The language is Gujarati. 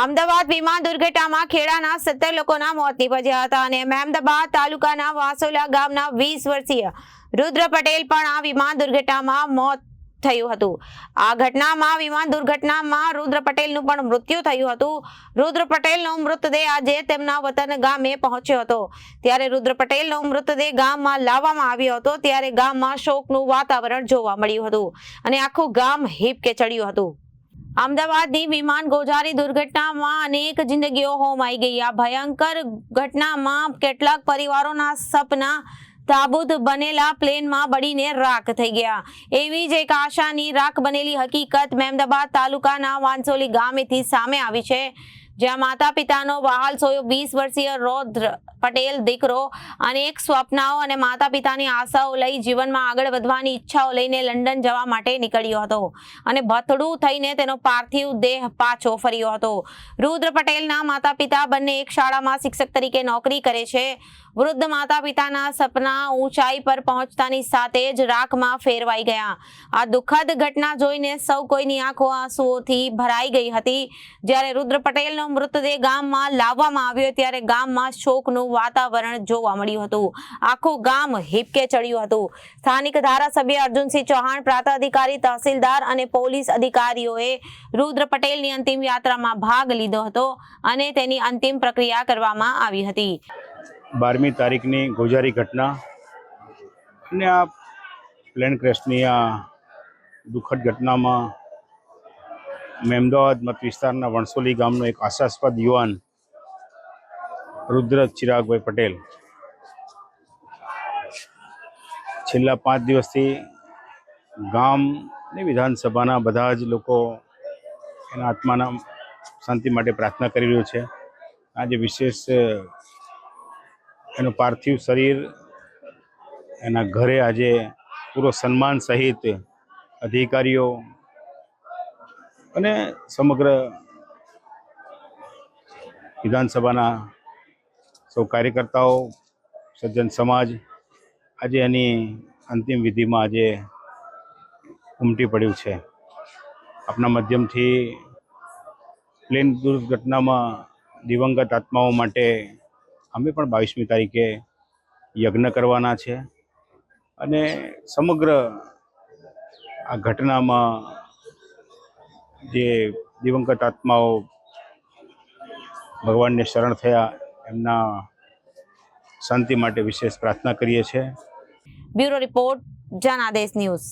અમદાવાદ વિમાન દુર્ઘટનામાં ખેડાના સત્તર લોકોના મોત નીપજ્યા હતા અને મહેમદાબાદ તાલુકાના વાસોલા ગામના વીસ વર્ષીય રુદ્ર પટેલ પણ આ વિમાન દુર્ઘટનામાં મોત થયું હતું. આ ઘટનામાં, વિમાન દુર્ઘટનામાં રુદ્ર પટેલનું પણ મૃત્યુ થયું હતું. રુદ્ર પટેલનો મૃતદેહ આજે તેમના વતન ગામે પહોંચ્યો હતો. ત્યારે રુદ્ર પટેલનો મૃતદેહ ગામમાં લાવવામાં આવ્યો હતો. ત્યારે ગામમાં શોકનું વાતાવરણ જોવા મળ્યું હતું અને આખું ગામ હિપકે ચડ્યું હતું. અમદાવાદની વિમાન ગોઝારી દુર્ઘટનામાં અનેક જિંદગીઓ હોમાઈ ગઈ. આ ભયંકર ઘટનામાં કેટલાક પરિવારોના સપના તાબૂત બનેલા પ્લેનમાં બળીને રાખ થઈ ગયા. એવી જ એક આશાની રાખ બનેલી હકીકત મહેમદાબાદ તાલુકાના વાંસોલી ગામેથી સામે આવી છે. જ્યાં માતા પિતાનો વહાલ સોયો વીસ વર્ષીય રૌદ્ર પટેલ દીકરો અનેક સ્વપ્નાઓ અને માતા પિતાની આશાઓ લઈ જીવનમાં આગળ વધવાની ઈચ્છાઓ લઈને લંડન જવા માટે નીકળ્યો હતો. અને ભથડું થઈને તેનો પાર્થિવ દેહ પાછો ફર્યો હતો. રુદ્ર પટેલના માતા પિતા બંને એક શાળામાં શિક્ષક તરીકે નોકરી કરે છે. વૃદ્ધ માતા પિતાના સપના ઊંચાઈ પર પહોંચતાની સાથે જ રાખમાં ફેરવાઈ ગયા. આ દુઃખદ ઘટના જોઈને સૌ કોઈની આંખો આંસુઓથી ભરાઈ ગઈ હતી. જ્યારે રુદ્ર પટેલનો મૃતદેહ ગામમાં લાવવામાં આવ્યો ત્યારે ગામમાં શોકનું વાતાવરણ જોવા મળ્યું હતું. આખું ગામ હિપકે ચડ્યું હતું. સ્થાનિક ધારાસભ્ય અર્જુનસિંહ ચૌહાણ પ્રાંત અધિકારી તહસીલદાર અને પોલીસ અધિકારીઓએ રુદ્ર પટેલની અંતિમ યાત્રામાં ભાગ લીધો હતો અને તેની અંતિમ પ્રક્રિયા કરવામાં આવી હતી. બારમી તારીખની ગોજારી ઘટના અને આ પ્લેન ક્રેશની આ દુઃખદ ઘટનામાં મેમદાવાદ મત વિસ્તારના વણસોલી ગામનો એક આશાસ્પદ યુવાન રુદ્ર ચિરાગભાઈ પટેલ છેલ્લા પાંચ દિવસથી ગામ ને વિધાનસભાના બધા જ લોકો એના આત્માના શાંતિ માટે પ્રાર્થના કરી રહ્યો છે. આજે વિશેષ એનું પાર્થિવ શરીર એના ઘરે આજે પૂરો સન્માન સહિત અધિકારીઓ અને સમગ્ર વિધાનસભાના સૌ કાર્યકર્તાઓ, સજ્જન સમાજ આજે એની અંતિમ વિધિમાં આજે ઉમટી પડ્યું છે. આપના માધ્યમથી પ્લેન દુર્ઘટનામાં દિવંગત આત્માઓ માટે અમે પણ બાવીસમી તારીખે યજ્ઞ કરવાના છે. અને સમગ્ર આ ઘટનામાં જે દિવંગત આત્માઓ ભગવાનને શરણ થયા, એમના શાંતિ માટે વિશેષ પ્રાર્થના કરીએ છીએ. Bureau report Janadesh news.